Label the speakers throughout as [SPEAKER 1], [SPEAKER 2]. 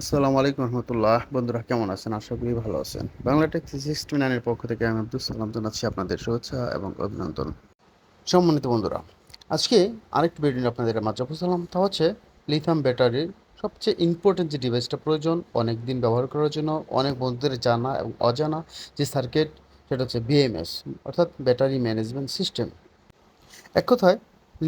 [SPEAKER 1] আসসালামু আলাইকুম রহমতুল্লাহ। বন্ধুরা, কেমন আছেন? আশা করি ভালো আছেন। বাংলা সিক্সটি নাইনের পক্ষ থেকে আমি আব্দুল সালাম জানাচ্ছি আপনাদের শুভেচ্ছা এবং অভিনন্দন। সম্মানিত বন্ধুরা, আজকে আরেকটি ভিডিও নিয়ে আপনাদের মাঝে উপস্থিলাম তা হচ্ছে লিথাম ব্যাটারির সবচেয়ে ইম্পর্টেন্ট যে ডিভাইসটা প্রয়োজন অনেক দিন ব্যবহার করার জন্য, অনেক বন্ধুদের জানা এবং অজানা যে সার্কিট সেটা হচ্ছে বিএমএস অর্থাৎ ব্যাটারি ম্যানেজমেন্ট সিস্টেম এক কথায়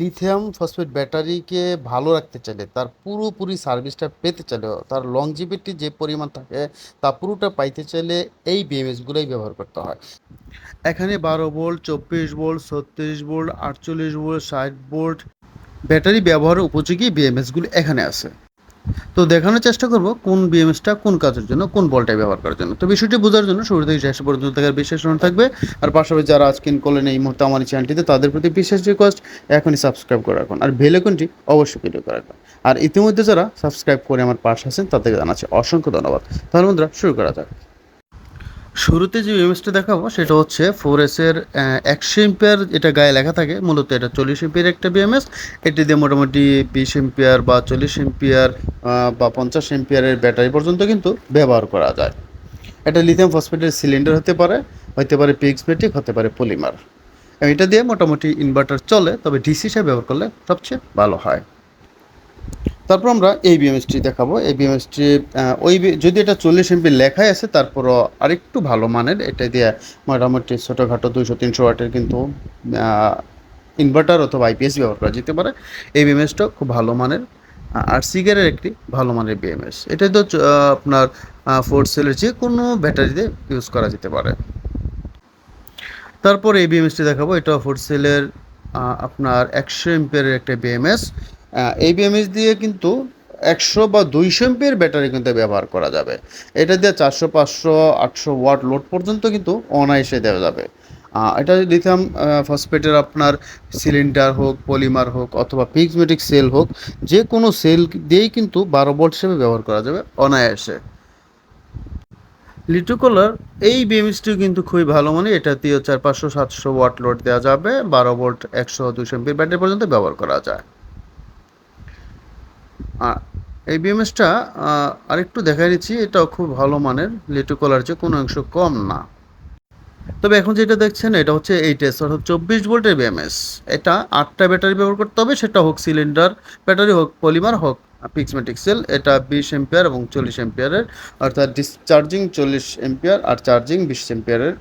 [SPEAKER 1] লিথিয়াম ফসফেট ব্যাটারিকে ভালো রাখতে চাইলে, তার পুরোপুরি সার্ভিসটা পেতে চাইলে, তার লংজিভিটি যে পরিমাণ থাকে, তা পুরোটা পাইতে চাইলে এই বিএমএসগুলোই ব্যবহার করতে হয়। এখানে বারো ভোল্ট চব্বিশ ভোল্ট ছত্রিশ ভোল্ট আটচল্লিশ ভোল্ট ষাট ভোল্ট ব্যাটারি ব্যবহারের উপযোগী বিএমএসগুলি এখানে আছে। তো দেখানোর চেষ্টা করব কোন বিএমএসটা কোন কাজের জন্য, কোন বলটাই ব্যবহার করার জন্য। তো বিষয়টি বোঝার জন্য শুরু থেকে শেষ পর্যন্ত থাকার বিশেষ বিশেষণ থাকবে। আর পাশাপাশি যারা আজকে করলেন এই মুহূর্তে আমার চ্যানেলটিতে, তাদের প্রতি বিশেষ রিকোয়েস্ট এখনই সাবস্ক্রাইব করে রাখুন। আর বেল আইকনটি অবশ্যই ক্লিক করে রাখুন। আর ইতিমধ্যে যারা সাবস্ক্রাইব করে আমার পাশে আছেন, তাদেরকে জানাচ্ছি অসংখ্য ধন্যবাদ। তাহলে বন্ধুরা, শুরু করা যাক। শুরুতে যে বিএমএসটা দেখাবো, সেটা হচ্ছে ফোর এসের একশো এম্পিয়ার এটা গায়ে লেখা থাকে, মূলত এটা চল্লিশ এম্পিয়ার একটা বিএমএস এটি দিয়ে মোটামুটি বিশ এম্পিয়ার বা চল্লিশ এম্পিয়ার বা পঞ্চাশ এম্পিয়ারের ব্যাটারি পর্যন্ত কিন্তু ব্যবহার করা যায়। এটা লিথিয়াম ফসফেটের সিলিন্ডার হতে পারে হতে পারে পিক্সমেটিক হতে পারে পলিমার এটা দিয়ে মোটামুটি ইনভার্টার চলে, তবে ডিসি হিসাবে ব্যবহার করলে সবচেয়ে ভালো হয়। তারপর আমরা এই বিএমএসটি দেখাবো। এই বিএমএসটি ওই যদি এটা চল্লিশ এমপি লেখাই আছে, তারপরও আরেকটু ভালো মানের। এটা দিয়ে মোটামুটি ছোটোখাটো দুইশো, তিনশো ওয়াটের কিন্তু ইনভার্টার অথবা আইপিএস ব্যবহার করা যেতে পারে। এই বিএমএসটা খুব ভালো মানের আর সিগারের একটি ভালো মানের বিএমএস এটা তো আপনার ফোর সেলের যে কোনো ব্যাটারিতে ইউজ করা যেতে পারে। তারপর এই বিএমএসটি দেখাবো। এটা ফোর সেলের আপনার একশো এম্পিয়ারের একটা বিএমএস এই বিএমএস দিয়ে কিন্তু একশো বা দুইশো এম্পিয়ার ব্যাটারি কিন্তু ব্যবহার করা যাবে। এটা দিয়ে চারশো, পাঁচশো, আটশো ওয়াট লোড পর্যন্ত কিন্তু অনায়াসে দেওয়া যাবে। এটা লিথিয়াম ফসফেটের আপনার সিলিন্ডার হোক, পলিমার হোক অথবা পিক্সমেটিক সেল হোক, যে কোনো সেল দিয়েই কিন্তু বারো ভোল্ট হিসেবে ব্যবহার করা যাবে অনায়াসে। লিটুকলার এই বিএমএসটিও কিন্তু খুবই ভালো মানে এটা দিয়ে চার, পাঁচশো, সাতশো ওয়াট লোড দেওয়া যাবে। বারো ভোল্ট, একশো দুশো এমপির ব্যাটারি পর্যন্ত ব্যবহার করা যায়। এই বিএমএসটা আরেকটু দেখাই দিচ্ছি, এটাও খুব ভালো মানের, লিটু কলার চেয়ে কোনো অংশ কম না। তবে এখন যেটা দেখছেন, এটা হচ্ছে এইচএস অর্থাৎ চব্বিশ ভোল্টের বিএমএস এটা আটটা ব্যাটারি ব্যবহার করতে হবে, সেটা হোক সিলিন্ডার, ব্যাটারি হোক পলিমার, হোক পিক্সমেটিক সেল এটা বিশ এম্পিয়ার এবং চল্লিশ এম্পিয়ারের, অর্থাৎ ডিসচার্জিং চল্লিশ এম্পিয়ার আর চার্জিং বিশ এম্পিয়ারের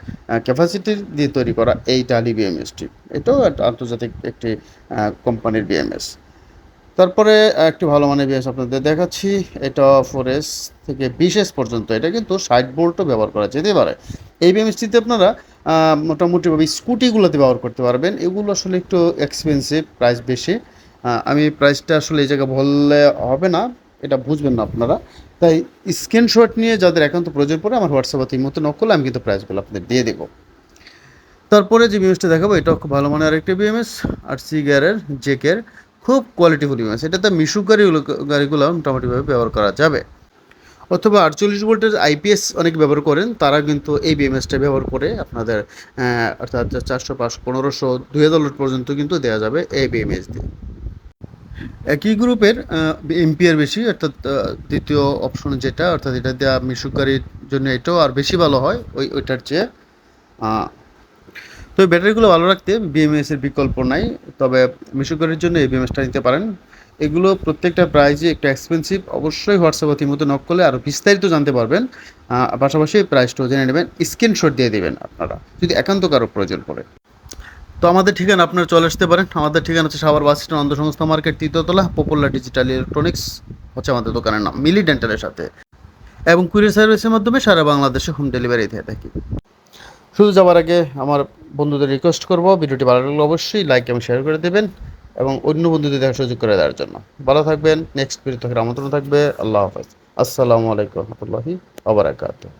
[SPEAKER 1] ক্যাপাসিটি দিয়ে তৈরি করা এই টালি বিএমএসটি এটাও আন্তর্জাতিক একটি কোম্পানির বিএমএস তারপরে একটি ভালো মানের বিএস আপনাদের দেখাচ্ছি। এটা ফোর এস থেকে বিশ এস পর্যন্ত। এটা কিন্তু ষাট ভোল্টও ব্যবহার করা যেতে পারে। এই বিএমএসটিতে আপনারা মোটামুটিভাবে স্কুটিগুলোতে ব্যবহার করতে পারবেন। এগুলো আসলে একটু এক্সপেন্সিভ প্রাইস বেশি। আমি প্রাইসটা আসলে এই জায়গায় বললে হবে না। এটা বুঝবেন না আপনারা। তাই স্ক্রিনশট নিয়ে যাদের একান্ত প্রয়োজন পড়ে আমার হোয়াটসঅ্যাপে এই মতো নক করলে আমি কিন্তু প্রাইসগুলো আপনাদের দিয়ে দেবো। তারপরে যে বিএমএসটা দেখাবো, এটাও খুব ভালো মানের আরেকটি বিএমএস আর সি গিয়ারের জেকের খুব কোয়ালিটিফুল বিএমএস এটাতে মিশুক গাড়িগুলো গাড়িগুলো মোটামুটিভাবে ব্যবহার করা যাবে। অথবা আটচল্লিশ ভোল্টের আইপিএস অনেক ব্যবহার করেন, তারা কিন্তু এই বিএমএসটা ব্যবহার করে আপনাদের অর্থাৎ চারশো পাঁচশো পনেরোশো, দুই হাজার পর্যন্ত কিন্তু দেওয়া যাবে এই বিএমএস দিয়ে। একই গ্রুপের এমপিআর বেশি, অর্থাৎ দ্বিতীয় অপশন যেটা, অর্থাৎ এটা দেওয়া মিশুক গাড়ির জন্য এটাও আর বেশি ভালো হয়, ওই, ওইটার চেয়ে। আহ, তো এই ব্যাটারিগুলো ভালো রাখতে বিএমএস এর বিকল্প নাই তবে মিশুকারের জন্য এই বিএমএসটা নিতে পারেন। এগুলো প্রত্যেকটা প্রাইজে একটু এক্সপেন্সিভ অবশ্যই হোয়াটসঅ্যাপে মতো নক করলে আরও বিস্তারিত জানতে পারবেন। পাশাপাশি প্রাইসটাও জেনে নেবেন স্ক্রিনশট দিয়ে দেবেন আপনারা যদি একান্ত কারও প্রয়োজন পড়ে। তো আমাদের ঠিকানা আপনারা চলে আসতে পারেন। আমাদের ঠিকানা হচ্ছে সাভার বাস স্ট্যান্ড অন্ধ সংস্থা মার্কেট তৃতীয়তলা পপুলার ডিজিটাল ইলেকট্রনিক্স হচ্ছে আমাদের দোকানের নাম মিলি ডেন্টালের সাথে। এবং কুরিয়ার সার্ভিসের মাধ্যমে সারা বাংলাদেশে হোম ডেলিভারি দিয়ে থাকি। শুধু যাওয়ার আগে আমার বন্ধুদের রিকোয়েস্ট করব, ভিডিওটি ভালো লাগলে অবশ্যই লাইক এবং শেয়ার করে দেবেন এবং অন্য বন্ধুদের দেখার সুযোগ করে দেওয়ার জন্য। ভালো থাকবেন নেক্সট ভিডিও থেকে আমন্ত্রণ থাকবে। আল্লাহ হাফেজ। আসসালামু আলাইকুম রহমতুল্লাহি আবরাকাতুহ